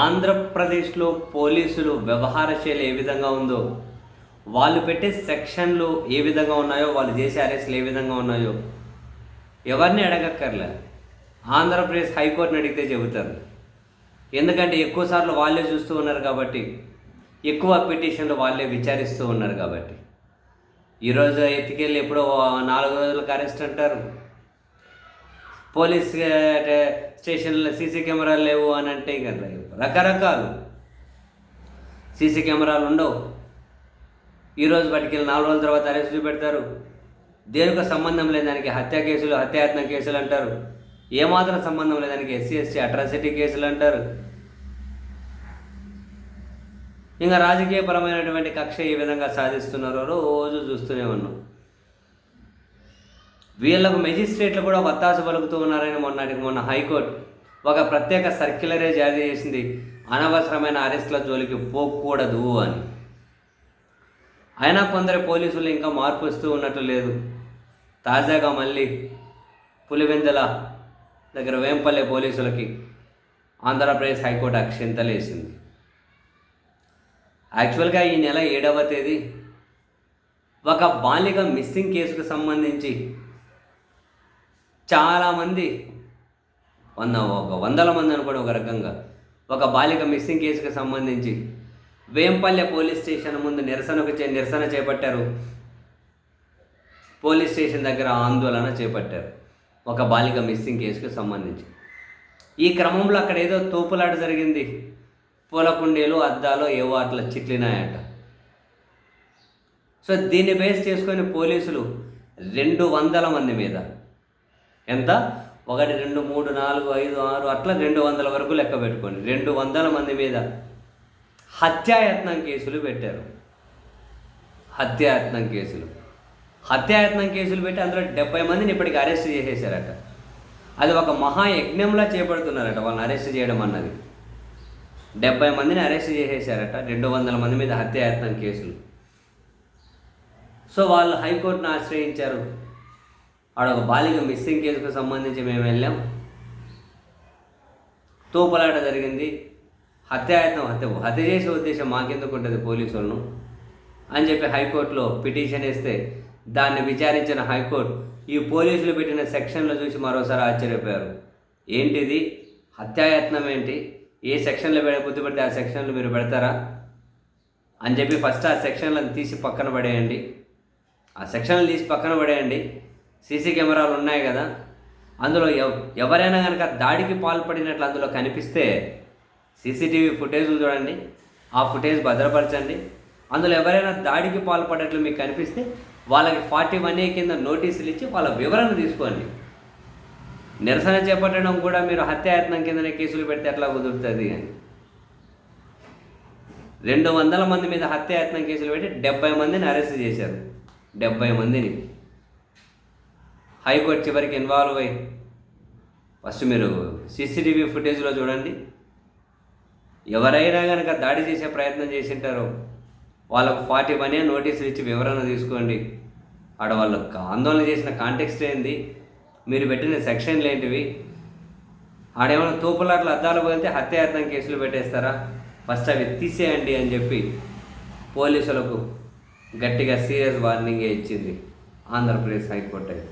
ఆంధ్రప్రదేశ్లో పోలీసులు వ్యవహార శైలి ఏ విధంగా ఉందో వాళ్ళు పెట్టే సెక్షన్లు ఏ విధంగా ఉన్నాయో వాళ్ళు చేసే అరెస్ట్లు ఏ విధంగా ఉన్నాయో ఎవరిని అడగక్కర్లే. ఆంధ్రప్రదేశ్ హైకోర్టుని అడిగితే చెబుతారు. ఎందుకంటే ఎక్కువసార్లు వాళ్ళే చూస్తూ ఉన్నారు కాబట్టి ఎక్కువ పిటిషన్లు వాళ్ళే విచారిస్తూ ఉన్నారు కాబట్టి. ఈరోజు ఎత్తుకెళ్ళి ఎప్పుడో నాలుగు రోజులకు అరెస్ట్ అంటారు. పోలీస్ స్టేషన్లో సీసీ కెమెరాలు లేవు అని అంటే ఇక రకరకాలు. సీసీ కెమెరాలు ఉండవు. ఈరోజు పట్టుకెళ్ళి నాలుగు రోజుల తర్వాత అరెస్ట్ పెడతారు దేనికో సంబంధం లేదు దానికి హత్య కేసులు హత్యాయత్న కేసులు అంటారు. ఏమాత్రం సంబంధం లేదు దానికి ఎస్సీ ఎస్టీ అట్రాసిటీ కేసులు అంటారు. ఇంకా రాజకీయపరమైనటువంటి కక్ష ఏ విధంగా సాధిస్తున్నారో రోజు చూస్తూనే ఉన్నాం. వీళ్ళకు మెజిస్ట్రేట్లు కూడా వత్తాసు పలుకుతూ ఉన్నారని మొన్నటికి మొన్న హైకోర్టు ఒక ప్రత్యేక సర్క్యులరే జారీ చేసింది. అనవసరమైన అరెస్టుల జోలికి పోకూడదు అని. అయినా కొందరు పోలీసులు ఇంకా మార్పు వస్తూ ఉన్నట్లు లేదు. తాజాగా మళ్ళీ పులివెందల దగ్గర వేంపల్లె పోలీసులకి ఆంధ్రప్రదేశ్ హైకోర్టు అక్షింతలేసింది యాక్చువల్గా ఈ నెల ఏడవ తేదీ ఒక బాలిక మిస్సింగ్ కేసుకు సంబంధించి చాలామంది వంద ఒక వందల మంది అనుకోండి ఒక రకంగా. ఒక బాలిక మిస్సింగ్ కేసుకు సంబంధించి వేంపల్లె పోలీస్ స్టేషన్ ముందు నిరసనకు చే నిరసన చేపట్టారు. పోలీస్ స్టేషన్ దగ్గర ఆందోళన చేపట్టారు. ఒక బాలిక మిస్సింగ్ కేసుకు సంబంధించి. ఈ క్రమంలో అక్కడ ఏదో తోపులాట జరిగింది. పూలకుండీలు అద్దాలు ఏవో అట్లా చిట్లినాయట. సో దీన్ని బేస్ చేసుకొని పోలీసులు రెండు వందల మంది మీద ఎంత? ఒకటి రెండు మూడు నాలుగు ఐదు ఆరు అట్లా రెండు వందల వరకు లెక్క పెట్టుకోండి. రెండు వందల మంది మీద హత్యాయత్నం కేసులు పెట్టారు. హత్యాయత్నం కేసులు. హత్యాయత్నం కేసులు పెట్టి అందులో డెబ్బై మందిని ఇప్పటికి అరెస్ట్ చేసేసారట. అది ఒక మహాయజ్ఞంలా చేపడుతున్నారట వాళ్ళని అరెస్ట్ చేయడం అన్నది. డెబ్బై మందిని అరెస్ట్ చేసేసారట రెండు వందల మంది మీద హత్యాయత్నం కేసులు. సో వాళ్ళు హైకోర్టును ఆశ్రయించారు. ఆడ ఒక బాలిక మిస్సింగ్ కేసుకు సంబంధించి మేము వెళ్ళాం. తోపలాట జరిగింది. హత్యాయత్నం హత్య హత్య చేసే ఉద్దేశం మాకెందుకు ఉంటుంది పోలీసులను? అని చెప్పి హైకోర్టులో పిటిషన్ ఇస్తే దాన్ని విచారించిన హైకోర్టు ఈ పోలీసులు పెట్టిన సెక్షన్లో చూసి మరోసారి ఆశ్చర్యపోయారు. ఏంటిది? హత్యాయత్నం ఏంటి? ఏ సెక్షన్లో పెడ బుద్ధి ఆ సెక్షన్లు మీరు పెడతారా? అని చెప్పి ఫస్ట్ ఆ సెక్షన్లను తీసి పక్కన పడేయండి. ఆ సెక్షన్లు తీసి పక్కన పడేయండి. సీసీ కెమెరాలు ఉన్నాయి కదా. అందులో ఎవరైనా కనుక దాడికి పాల్పడినట్లు అందులో కనిపిస్తే సీసీటీవీ ఫుటేజ్ చూడండి. ఆ ఫుటేజ్ భద్రపరచండి. అందులో ఎవరైనా దాడికి పాల్పడేట్లు మీకు కనిపిస్తే వాళ్ళకి ఫార్టీ వన్ ఏ కింద నోటీసులు ఇచ్చి వాళ్ళ వివరణ తీసుకోండి. నిరసన చేపట్టడం కూడా మీరు హత్యాయత్నం కిందనే కేసులు పెడితే ఎట్లా కుదురుతుంది అని. రెండు వందల మంది మీద హత్యాయత్నం కేసులు పెట్టి డెబ్బై మందిని అరెస్ట్ చేశారు. డెబ్బై మందిని. హైకోర్టు చివరికి ఇన్వాల్వ్ అయ్యి ఫస్ట్ మీరు సీసీటీవీ ఫుటేజ్లో చూడండి. ఎవరైనా కనుక దాడి చేసే ప్రయత్నం చేసింటారో వాళ్ళకు ఫార్టీ వన్ నోటీసులు ఇచ్చి వివరణ తీసుకోండి. ఆడ వాళ్ళకు ఆందోళన చేసిన కాంటెక్స్ట్ ఏంది? మీరు పెట్టిన సెక్షన్లు ఏంటివి? ఆడేమైనా తూపులాట్లు అద్దాలు పోతే హత్యాయత్నం కేసులు పెట్టేస్తారా? ఫస్ట్ అవి తీసేయండి అని చెప్పి పోలీసులకు గట్టిగా సీరియస్ వార్నింగే ఇచ్చింది ఆంధ్రప్రదేశ్ హైకోర్టు అయితే.